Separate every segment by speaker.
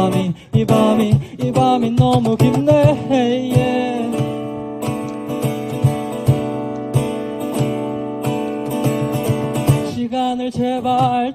Speaker 1: 밤이 이 밤이 이 밤이 너무 깊네. 예. 시간을 제발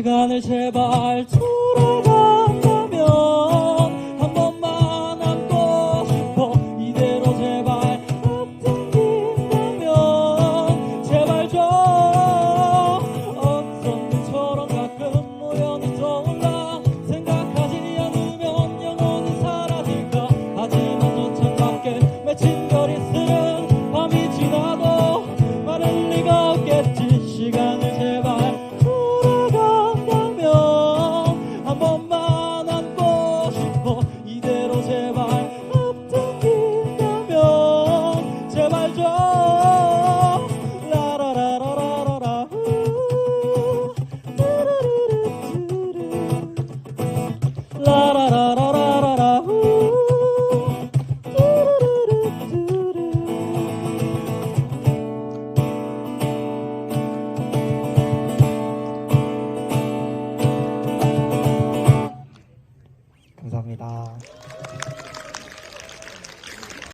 Speaker 1: 시간을 제발 돌아간다면 한 번만 안고 싶어. 이대로 제발 안 튕긴다면 제발 좀 어떤 일처럼 da da